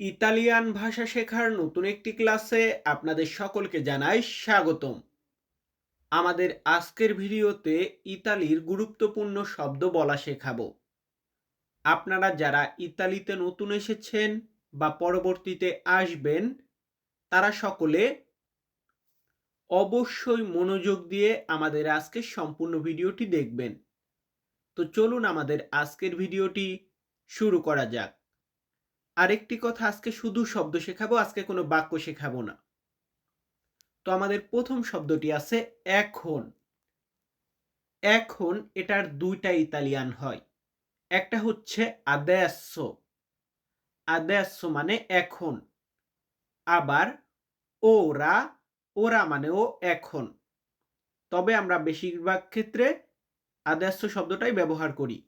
Italian ভাষা শেখার নতুন একটি ক্লাসে আপনাদের সকলকে জানাই স্বাগতম। আমাদের আজকের ভিডিওতে ইতালির গুরুত্বপূর্ণ শব্দ বলা শেখাবো। আপনারা যারা ইতালিতে নতুন এসেছেন বা পরবর্তীতে আসবেন, তারা সকলে অবশ্যই মনোযোগ দিয়ে আমাদের আজকের সম্পূর্ণ ভিডিওটি দেখবেন। তো চলুন আমাদের আজকের ভিডিওটি শুরু করা যাক। আরেকটি কথা, আজকে শুধু শব্দ শেখাবো, আজকে কোনো বাক্য শেখাবো না। তো আমাদের প্রথম শব্দটি আছে এখন। এখন এটার দুইটা ইতালিয়ান হয়। একটা হচ্ছে আদেসো আদেসো মানে এখন। আবার ওরা ওরা মানেও এখন। তবে আমরা বেশিরভাগ ক্ষেত্রে আদেস্য শব্দটাই ব্যবহার করি।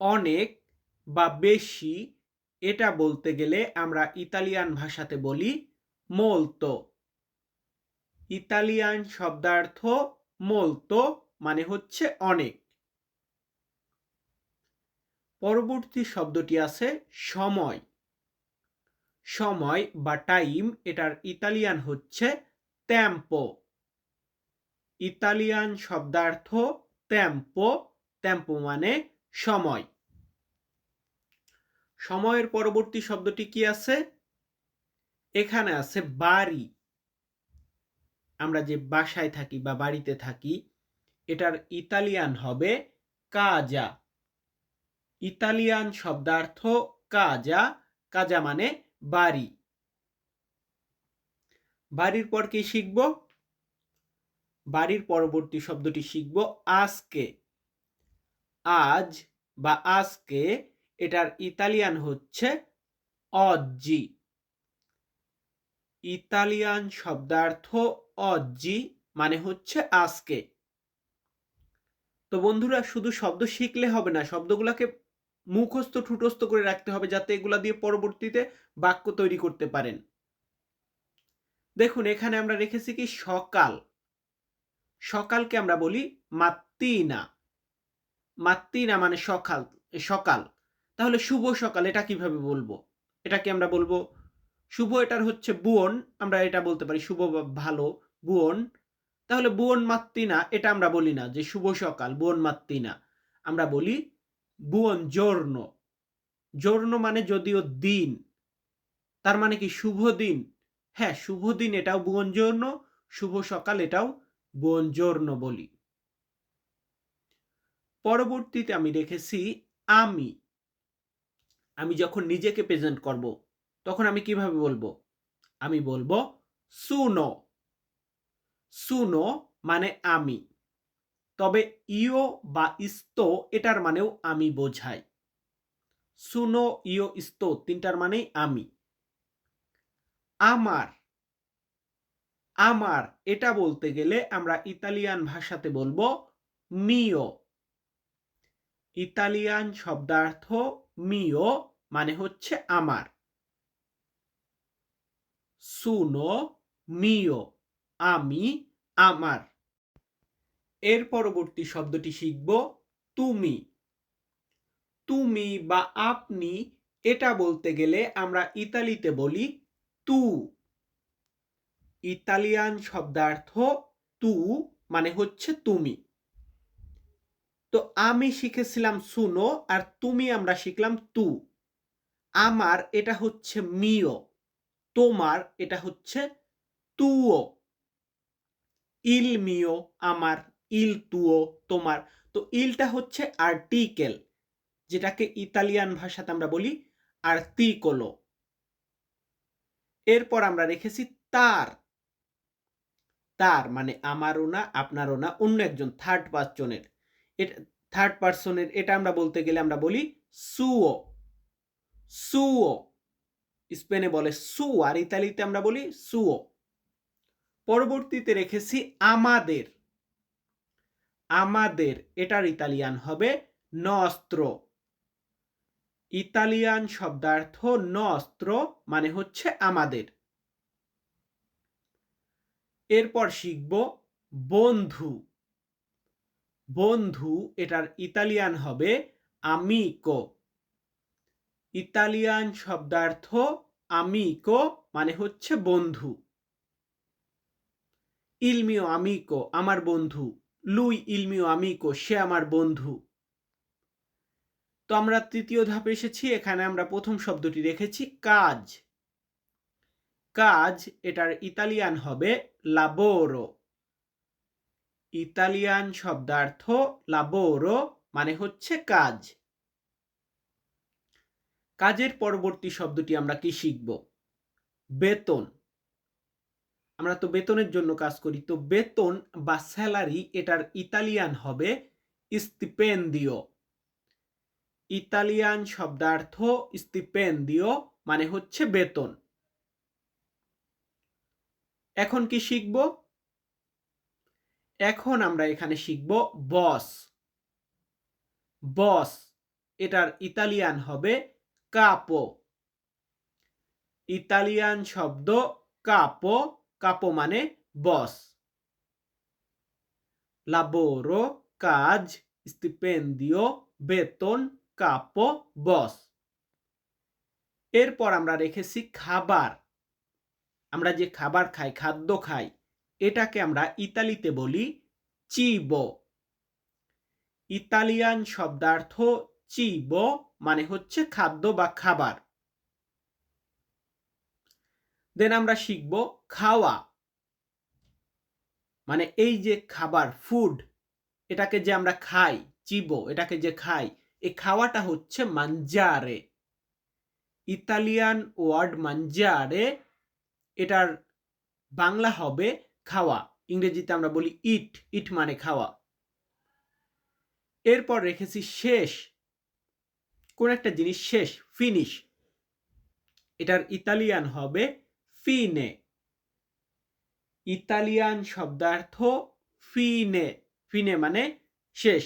অনেক বা বেশি, এটা বলতে গেলে আমরা ইতালিয়ান ভাষাতে বলি মোলতো ইতালিয়ান শব্দার্থ মোলতো মানে হচ্ছে অনেক। পরবর্তী শব্দটি আছে সময়। সময় বা টাইম এটার ইতালিয়ান হচ্ছে ট্যাম্পো ইতালিয়ান শব্দার্থ ট্যাম্পো ট্যাম্পো মানে সময়। সময়ের পরবর্তী শব্দটি কি আছে? এখানে আছে বাড়ি। আমরা যে বাসায় থাকি বা বাড়িতে থাকি, এটার ইতালিয়ান হবে কাজা। ইতালিয়ান শব্দার্থ কাজা কাজা মানে বাড়ি। বাড়ির পর কি শিখব? বাড়ির পরবর্তী শব্দটি শিখব আজকে। আজ বা আজকে এটার ইতালিয়ান হচ্ছে অজ্জি। ইতালিয়ান শব্দার্থ অজ্জি মানে হচ্ছে আজকে। তো বন্ধুরা, শুধু শব্দ শিখলে হবে না, শব্দগুলোকে মুখস্থ, ঠুটস্থ করে রাখতে হবে যাতে এগুলা দিয়ে পরবর্তীতে বাক্য তৈরি করতে পারেন। দেখুন, এখানে আমরা রেখেছি কি সকাল। সকালকে আমরা বলি মাত্তিনা। মাত্তিনা মানে সকাল সকাল। তাহলে শুভ সকাল, এটা কীভাবে বলব? এটাকে আমরা বলব, শুভ এটার হচ্ছে বুয়ন, আমরা এটা বলতে পারি শুভ ভালো, বুয়ন। তাহলে বুয়ন মাত্তিনা এটা আমরা বলি না যে শুভ সকাল, বুয়ন মাত্তিনা আমরা বলি বুয়ন জর্ণ। জর্ণ মানে যদিও দিন, তার মানে কি শুভ দিন? হ্যাঁ শুভ দিন এটাও বুয়ন জর্ণ, শুভ সকাল এটাও বুয়ন জর্ণ বলি। পরবর্তীতে আমি রেখেছি আমি। আমি যখন নিজেকে প্রেজেন্ট করব, তখন আমি কীভাবে বলব? আমি বলব, সুনো। সুনো মানে আমি। তবে ইও বা ইস্তো, এটার মানেও আমি বোঝাই। সুনো ইও ইস্তো, তিনটার মানেই আমি। আমার আমার, এটা বলতে গেলে আমরা ইতালিয়ান ভাষাতে বলব, মিও। ইতালিয়ান শব্দার্থ মিও মানে হচ্ছে আমার। সুনো মিও আমি, আমার। এর পরবর্তী শব্দটি শিখব, তুমি। তুমি বা আপনি, এটা বলতে গেলে আমরা ইতালিতে বলি, তু। ইতালিয়ান শব্দার্থ, তু মানে হচ্ছে তুমি। তো আমি শিখেছিলাম সুনো আর তুমি আমরা শিখলাম তু। আমার এটা হচ্ছে মিও, তোমার এটা হচ্ছে তুও। ইল মিও আমার, ইল তুও তোমার। তো ইলটা হচ্ছে আর্টিকেল, যেটাকে ইতালিয়ান ভাষাতে আমরা বলি আর্তিকোলো এরপর আমরা রেখেছি তার। তার মানে আমারও না, আপনারও না, অন্য একজন থার্ড পার্সনের থার্ড পার্সনের এটা আমরা বলতে গেলে আমরা বলি সুও। সুও, স্পেনে বলে সু আর ইতালিতে আমরা বলি সুও। পরবর্তীতে রেখেছি আমাদের। আমাদের, এটার ইতালিয়ান হবে নস্ত্র। ইতালিয়ান শব্দার্থ নস্ত্র মানে হচ্ছে আমাদের। এরপর শিখব বন্ধু। বন্ধু, এটার ইতালিয়ান হবে আমিকো। ইতালিয়ান শব্দার্থ আমিকো মানে হচ্ছে বন্ধু। ইলমিও আমিকো আমার বন্ধু। লুই ইলমিও আমিকো সে আমার বন্ধু। তো আমরা তৃতীয় ধাপে এসেছি, এখানে আমরা প্রথম শব্দটি রেখেছি, কাজ। কাজ, এটার ইতালিয়ান হবে লাবোরো ইতালিয়ান শব্দার্থ লাবোরো মানে হচ্ছে কাজ। কাজের পরবর্তী শব্দটি আমরা কি শিখব? বেতন। আমরা তো বেতনের জন্য কাজ করি। তো বেতন বা স্যালারি এটার ইতালিয়ান হবে স্টিপেন্দিও। ইতালিয়ান শব্দার্থ স্টিপেন্দিও মানে হচ্ছে বেতন। এখন কি শিখব? এখন আমরা এখানে শিখব বস। বস এটার ইতালিয়ান হবে কাপো ইতালিয়ান শব্দ কাপো কাপো মানে বস লাবোরো কাজ স্টিপেন্দিও বেতন কাপো বস এরপর আমরা রেখেছি খাবার। আমরা যে খাবার খাই, খাদ্য খাই, এটাকে আমরা ইতালিতে বলি চিবো ইতালিয়ান শব্দার্থ চিবো মানে হচ্ছে খাদ্য বা খাবার। দেন আমরা শিখব খাওয়া। মানে এই যে খাবার ফুড এটাকে যে আমরা খাই, চিবো, এটাকে যে খাই এই খাওয়াটা হচ্ছে মাঞ্জারে ইতালিয়ান ওয়ার্ড মাঞ্জারে এটার বাংলা হবে খাওয়া। ইংরেজিতে আমরা বলি ইট ইট মানে খাওয়া। এরপর রেখেছি শেষ কোন একটা জিনিস শেষ ফিনিশ এটার ইতালিয়ান হবে ফিনে ইতালিয়ান শব্দার্থ ফিনে ফিনে মানে শেষ।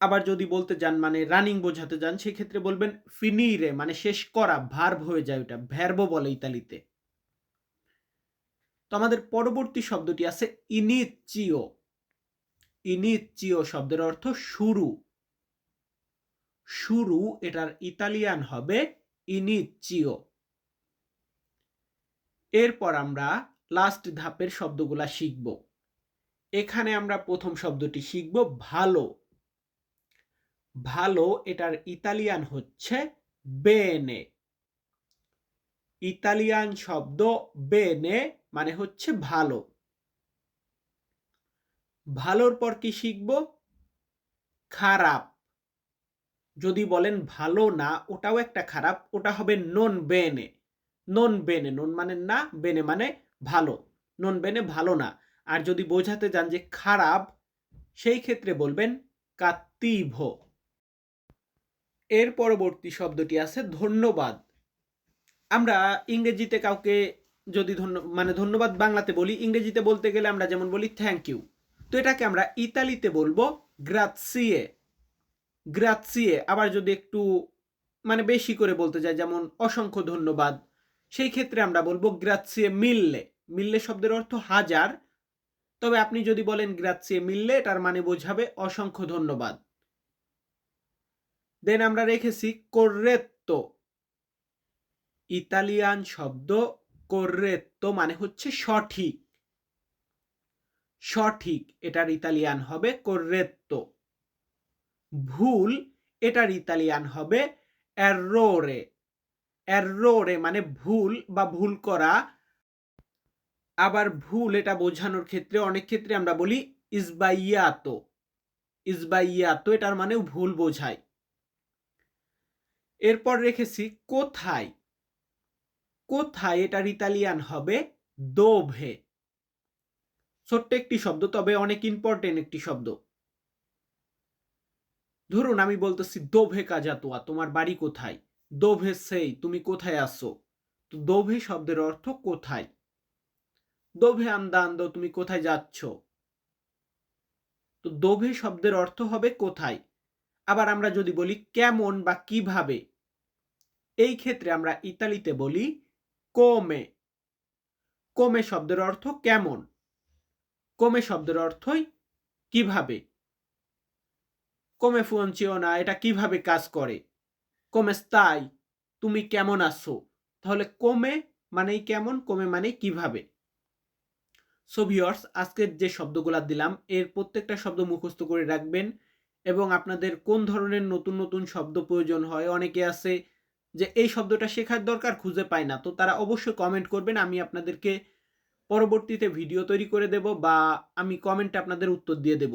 আবার যদি বলতে যান মানে রানিং বোঝাতে যান, সেক্ষেত্রে বলবেন ফিনিরে মানে শেষ করা ভার্ব হয়ে যায় ওটা ভ্যারবো বলে ইতালিতে। তো আমাদের পরবর্তী শব্দটি আছে ইনিচিও ইনিচিও শব্দের অর্থ শুরু। শুরু এটার ইতালিয়ান হবে ইনিচিও। এরপর আমরা লাস্ট ধাপের শব্দগুলা শিখব। এখানে আমরা প্রথম শব্দটি শিখব ভালো। ভালো এটার ইতালিয়ান হচ্ছে বেনে। ইতালিয়ান শব্দ বেনে মানে হচ্ছে ভালো। ভালোর পর কি শিখব? খারাপ। যদি বলেন ভালো না, ওটাও একটা খারাপ, ওটা হবে নন বেনে নন বেনে নন মানে না বেনে মানে ভালো। নন বেনে ভালো না। আর যদি বোঝাতে যান যে খারাপ, সেই ক্ষেত্রে বলবেন কাত্তিভ। এর পরবর্তী শব্দটি আছে ধন্যবাদ। আমরা ইংরেজিতে কাউকে যদি ধন্য মানে ধন্যবাদ বাংলাতে বলি, ইংরেজিতে বলতে গেলে আমরা যেমন বলি থ্যাংক ইউ তো এটাকে আমরা ইতালিতে বলব গ্রাৎসিয়ে গ্রাৎসিয়ে আবার যদি একটু মানে বেশি করে বলতে চাই যেমন অসংখ্য ধন্যবাদ, সেই ক্ষেত্রে আমরা বলব গ্রাৎসিয়ে মিললে। মিললে শব্দের অর্থ হাজার। তবে আপনি যদি বলেন গ্রাৎসিয়ে মিললে এটার মানে বোঝাবে অসংখ্য ধন্যবাদ। দেন আমরা রেখেছি কোর্রেত্তো ইতালিয়ান শব্দ কোর্রেত্তো মানে হচ্ছে সঠিক। সঠিক, এটার ইতালিয়ান হবে কোর্রেত্তো ভুল, এটার ইতালিয়ান হবে এরোরে এরোরে মানে ভুল বা ভুল করা। আবার ভুল এটা বোঝানোর ক্ষেত্রে অনেক ক্ষেত্রে আমরা বলি ইসবাইয়াতো ইসবাইয়াতো এটার মানেও ভুল বোঝায়। এরপর রেখেছি কোথায়? কোথায় এটার ইতালিয়ান হবে দোভে ছোট্ট একটি শব্দ, তবে অনেক ইম্পর্টেন্ট একটি শব্দ। ধরুন আমি বলতেছি, দোভে কাজাতোয়া, তোমার বাড়ি কোথায়? দোভে সেই, তুমি কোথায় আসো তো দোভে শব্দের অর্থ কোথায়? দোভে আন্দান্দ তুমি কোথায় যাচ্ছ? তো দোভে শব্দের অর্থ হবে কোথায়? আবার আমরা যদি বলি, কেমন বা কীভাবে? এই ক্ষেত্রে আমরা ইতালিতে বলি, কোমে। কোমে শব্দের অর্থ কেমন? কোমে শব্দের অর্থই কীভাবে? কোমে ফুয়ঞ্চিও না, এটা কীভাবে কাজ করে? কোমেস্তাই তুমি কেমন আছো? তাহলে কমে মানেই কেমন, কমে মানে কীভাবে? সো ভিউয়ার্স আজকের যে শব্দগুলা দিলাম, এর প্রত্যেকটা শব্দ মুখস্থ করে রাখবেন এবং আপনাদের কোন ধরনের নতুন নতুন শব্দ প্রয়োজন হয়? অনেকে আছে যে এই শব্দটা শেখার দরকার খুঁজে পায় না, তো তারা অবশ্যই কমেন্ট করবেন, আমি আপনাদেরকে পরবর্তীতে ভিডিও তৈরি করে দেব বা আমি কমেন্টে আপনাদের উত্তর দিয়ে দেব।